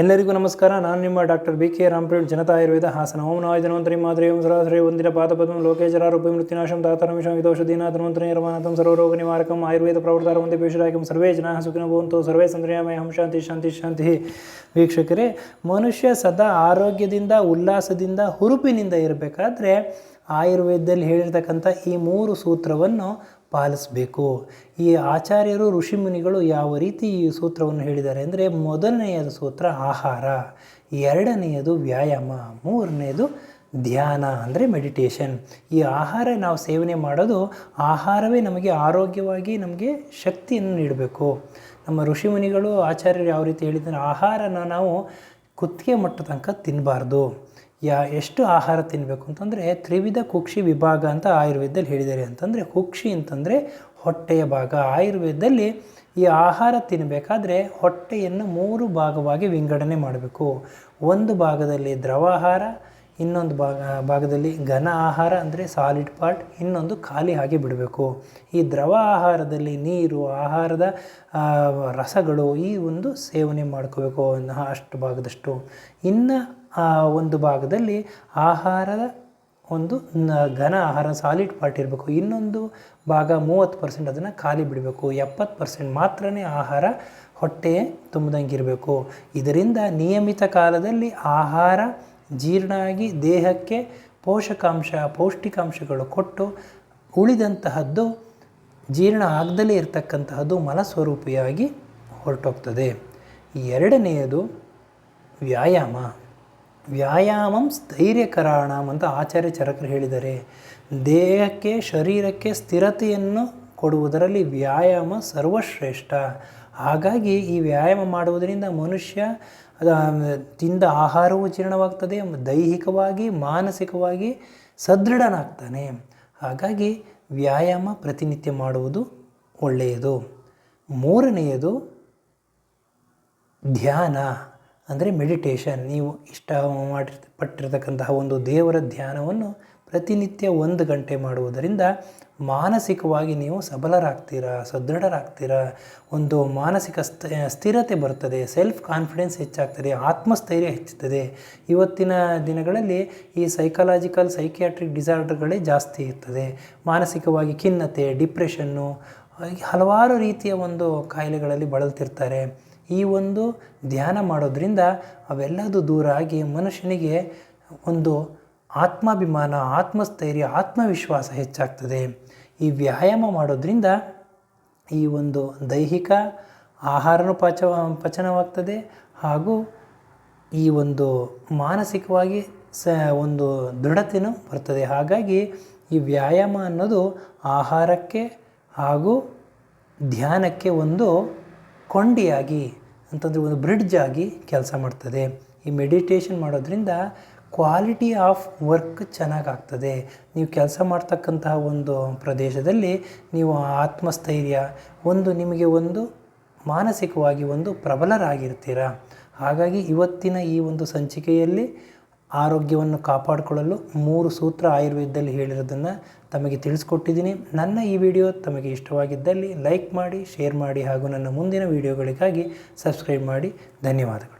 ಎಲ್ಲರಿಗೂ ನಮಸ್ಕಾರ. ನಾನು ನಿಮ್ಮ ಡಾಕ್ಟರ್ ಬಿ ಕೆ ರಾಮ್ಪ್ರೇಡ್ ಜನತಾ ಆಯುರ್ವೇದ ಹಾಸನ. ಓಂ ನಾಯ ಧನ್ವಂತರಿ ಮಾದರಿ ಓಂ ಸರಾಸರಿ ಒಂದಿನ ಪಾದಪದ್ಮ ಲೋಕೇಶರಾರೂಪಿ ಮೃತ್ಯುನಾಶಂ ತಾತರಮಿಷಂ ವಿದೋಷದೀನ ಧನ್ವಂತರಿ ನಿರ್ಮಾಣತಂ ಸರ್ವರೋಗ ನಿವಾರಕಂ ಆಯುರ್ವೇದ ಪ್ರವೃತ್ತಾರ ಒಂದೇ ಪೇಶರಾಗಂ ಸರ್ವೇ ಜನ ಸುಖಿನ ಭವಂತು. ಸರ್ವೇ ಸಂದ್ರಯಾಮಯ ಹಂ ಶಾಂತಿ ಶಾಂತಿ ಶಾಂತಿ. ವೀಕ್ಷಕರೇ, ಮನುಷ್ಯ ಸದಾ ಆರೋಗ್ಯದಿಂದ, ಉಲ್ಲಾಸದಿಂದ, ಹುರುಪಿನಿಂದ ಇರಬೇಕಾದ್ರೆ ಆಯುರ್ವೇದದಲ್ಲಿ ಹೇಳಿರ್ತಕ್ಕಂಥ ಈ ಮೂರು ಸೂತ್ರವನ್ನು ಪಾಲಿಸಬೇಕು. ಈ ಆಚಾರ್ಯರು, ಋಷಿಮುನಿಗಳು ಯಾವ ರೀತಿ ಈ ಸೂತ್ರವನ್ನು ಹೇಳಿದ್ದಾರೆ ಅಂದರೆ, ಮೊದಲನೆಯದು ಸೂತ್ರ ಆಹಾರ, ಎರಡನೆಯದು ವ್ಯಾಯಾಮ, ಮೂರನೆಯದು ಧ್ಯಾನ ಅಂದರೆ ಮೆಡಿಟೇಷನ್ ಈ ಆಹಾರ ನಾವು ಸೇವನೆ ಮಾಡೋದು ಆಹಾರವೇ ನಮಗೆ ಆರೋಗ್ಯವಾಗಿ ನಮಗೆ ಶಕ್ತಿಯನ್ನು ನೀಡಬೇಕು. ನಮ್ಮ ಋಷಿಮುನಿಗಳು, ಆಚಾರ್ಯರು ಯಾವ ರೀತಿ ಹೇಳಿದ್ದಾರೆ, ಆಹಾರನ ನಾವು ಕುತ್ತಿಗೆ ಮಟ್ಟ ತನಕ ತಿನ್ನಬಾರ್ದು. ಯಾ, ಎಷ್ಟು ಆಹಾರ ತಿನ್ನಬೇಕು ಅಂತಂದರೆ ತ್ರಿವಿಧ ಕುಕ್ಷಿ ವಿಭಾಗ ಅಂತ ಆಯುರ್ವೇದದಲ್ಲಿ ಹೇಳಿದ್ದಾರೆ ಅಂತಂದರೆ ಕುಕ್ಷಿ ಅಂತಂದರೆ ಹೊಟ್ಟೆಯ ಭಾಗ. ಆಯುರ್ವೇದದಲ್ಲಿ ಈ ಆಹಾರ ತಿನ್ನಬೇಕಾದ್ರೆ ಹೊಟ್ಟೆಯನ್ನು ಮೂರು ಭಾಗವಾಗಿ ವಿಂಗಡಣೆ ಮಾಡಬೇಕು. ಒಂದು ಭಾಗದಲ್ಲಿ ದ್ರವ ಆಹಾರ, ಇನ್ನೊಂದು ಭಾಗ, ಭಾಗದಲ್ಲಿ ಘನ ಆಹಾರ ಅಂದರೆ ಸಾಲಿಡ್ ಪಾರ್ಟ್ ಇನ್ನೊಂದು ಖಾಲಿ ಹಾಗೆ ಬಿಡಬೇಕು. ಈ ದ್ರವ ಆಹಾರದಲ್ಲಿ ನೀರು, ಆಹಾರದ ರಸಗಳು ಈ ಒಂದು ಸೇವನೆ ಮಾಡ್ಕೋಬೇಕು ಅಷ್ಟು ಭಾಗದಷ್ಟು. ಇನ್ನು ಆ ಒಂದು ಭಾಗದಲ್ಲಿ ಆಹಾರದ ಒಂದು ಘನ ಆಹಾರ ಸಾಲಿಡ್ ಪಾರ್ಟ್ ಇರಬೇಕು. ಇನ್ನೊಂದು ಭಾಗ ಮೂವತ್ತು ಪರ್ಸೆಂಟ್ ಅದನ್ನು ಖಾಲಿ ಬಿಡಬೇಕು. ಎಪ್ಪತ್ತು ಪರ್ಸೆಂಟ್ ಮಾತ್ರನೇ ಆಹಾರ ಹೊಟ್ಟೆ ತುಂಬದಂಗೆ ಇರಬೇಕು ಇದರಿಂದ ನಿಯಮಿತ ಕಾಲದಲ್ಲಿ ಆಹಾರ ಜೀರ್ಣ ಆಗಿ ದೇಹಕ್ಕೆ ಪೋಷಕಾಂಶ, ಪೌಷ್ಟಿಕಾಂಶಗಳು ಕೊಟ್ಟು ಉಳಿದಂತಹದ್ದು ಜೀರ್ಣ ಆಗದಲೇ ಇರತಕ್ಕಂತಹದ್ದು ಮಲಸ್ವರೂಪಿಯಾಗಿ ಹೊರಟೋಗ್ತದೆ. ಎರಡನೆಯದು ವ್ಯಾಯಾಮ. ವ್ಯಾಯಾಮಂ ಸ್ಥೈರ್ಯಕರಾಣಂ ಅಂತ ಆಚಾರ್ಯ ಚರಕರು ಹೇಳಿದ್ದಾರೆ. ದೇಹಕ್ಕೆ, ಶರೀರಕ್ಕೆ ಸ್ಥಿರತೆಯನ್ನು ಕೊಡುವುದರಲ್ಲಿ ವ್ಯಾಯಾಮ ಸರ್ವಶ್ರೇಷ್ಠ. ಹಾಗಾಗಿ ಈ ವ್ಯಾಯಾಮ ಮಾಡುವುದರಿಂದ ಮನುಷ್ಯ ತಿಂದ ಆಹಾರವು ಜೀರ್ಣವಾಗ್ತದೆ, ದೈಹಿಕವಾಗಿ, ಮಾನಸಿಕವಾಗಿ ಸದೃಢನಾಗ್ತಾನೆ. ಹಾಗಾಗಿ ವ್ಯಾಯಾಮ ಪ್ರತಿನಿತ್ಯ ಮಾಡುವುದು ಒಳ್ಳೆಯದು. ಮೂರನೆಯದು ಧ್ಯಾನ. ಅಂದರೆ ಮೆಡಿಟೇಷನ್ ನೀವು ಇಷ್ಟ ಮಾಡಿ ಪಟ್ಟಿರತಕ್ಕಂತಹ ಒಂದು ದೇವರ ಧ್ಯಾನವನ್ನು ಪ್ರತಿನಿತ್ಯ ಒಂದು ಗಂಟೆ ಮಾಡುವುದರಿಂದ ಮಾನಸಿಕವಾಗಿ ನೀವು ಸಬಲರಾಗ್ತೀರಾ, ಸದೃಢರಾಗ್ತೀರಾ? ಒಂದು ಮಾನಸಿಕ ಸ್ಥ, ಸ್ಥಿರತೆ ಬರ್ತದೆ ಸೆಲ್ಫ್ ಕಾನ್ಫಿಡೆನ್ಸ್ ಹೆಚ್ಚಾಗ್ತದೆ, ಆತ್ಮಸ್ಥೈರ್ಯ ಹೆಚ್ಚುತ್ತದೆ. ಇವತ್ತಿನ ದಿನಗಳಲ್ಲಿ ಈ ಸೈಕಲಾಜಿಕಲ್ ಸೈಕಿಯಾಟ್ರಿಕ್ ಡಿಸಾರ್ಡರ್ಗಳೇ ಜಾಸ್ತಿ ಇರ್ತದೆ. ಮಾನಸಿಕವಾಗಿ ಖಿನ್ನತೆ ಡಿಪ್ರೆಷನ್ನು ಹಲವಾರು ರೀತಿಯ ಒಂದು ಕಾಯಿಲೆಗಳಲ್ಲಿ ಬಳಲ್ತಿರ್ತಾರೆ. ಈ ಒಂದು ಧ್ಯಾನ ಮಾಡೋದ್ರಿಂದ ಅವೆಲ್ಲದೂ ದೂರ ಆಗಿ ಮನುಷ್ಯನಿಗೆ ಒಂದು ಆತ್ಮಾಭಿಮಾನ, ಆತ್ಮಸ್ಥೈರ್ಯ, ಆತ್ಮವಿಶ್ವಾಸ ಹೆಚ್ಚಾಗ್ತದೆ. ಈ ವ್ಯಾಯಾಮ ಮಾಡೋದ್ರಿಂದ ಈ ಒಂದು ದೈಹಿಕ ಆಹಾರನೂ ಪಚ ಪಚನವಾಗ್ತದೆ ಹಾಗೂ ಈ ಒಂದು ಮಾನಸಿಕವಾಗಿ ಸ, ಒಂದು ದೃಢತೆಯೂ ಬರ್ತದೆ. ಹಾಗಾಗಿ ಈ ವ್ಯಾಯಾಮ ಅನ್ನೋದು ಆಹಾರಕ್ಕೆ ಹಾಗೂ ಧ್ಯಾನಕ್ಕೆ ಒಂದು ಕೊಂಡಿಯಾಗಿ ಅಂತಂದರೆ ಒಂದು ಬ್ರಿಡ್ಜ್ ಆಗಿ ಕೆಲಸ ಮಾಡ್ತದೆ. ಈ ಮೆಡಿಟೇಷನ್ ಮಾಡೋದ್ರಿಂದ ಕ್ವಾಲಿಟಿ ಆಫ್ ವರ್ಕ್ ಚೆನ್ನಾಗಾಗ್ತದೆ. ನೀವು ಕೆಲಸ ಮಾಡ್ತಕ್ಕಂತಹ ಒಂದು ಪ್ರದೇಶದಲ್ಲಿ ನೀವು ಆತ್ಮಸ್ಥೈರ್ಯ, ಒಂದು ನಿಮಗೆ ಒಂದು ಮಾನಸಿಕವಾಗಿ ಒಂದು ಪ್ರಬಲರಾಗಿರ್ತೀರ. ಹಾಗಾಗಿ ಇವತ್ತಿನ ಈ ಒಂದು ಸಂಚಿಕೆಯಲ್ಲಿ ಆರೋಗ್ಯವನ್ನು ಕಾಪಾಡಿಕೊಳ್ಳಲು ಮೂರು ಸೂತ್ರ ಆಯುರ್ವೇದದಲ್ಲಿ ಹೇಳಿರೋದನ್ನು ತಮಗೆ ತಿಳಿಸ್ಕೊಟ್ಟಿದ್ದೀನಿ. ನನ್ನ ಈ ವಿಡಿಯೋ ತಮಗೆ ಇಷ್ಟವಾಗಿದ್ದಲ್ಲಿ ಲೈಕ್ ಮಾಡಿ, ಶೇರ್ ಮಾಡಿ ಹಾಗೂ ನನ್ನ ಮುಂದಿನ ವಿಡಿಯೋಗಳಿಗಾಗಿ ಸಬ್ಸ್ಕ್ರೈಬ್ ಮಾಡಿ. ಧನ್ಯವಾದಗಳು.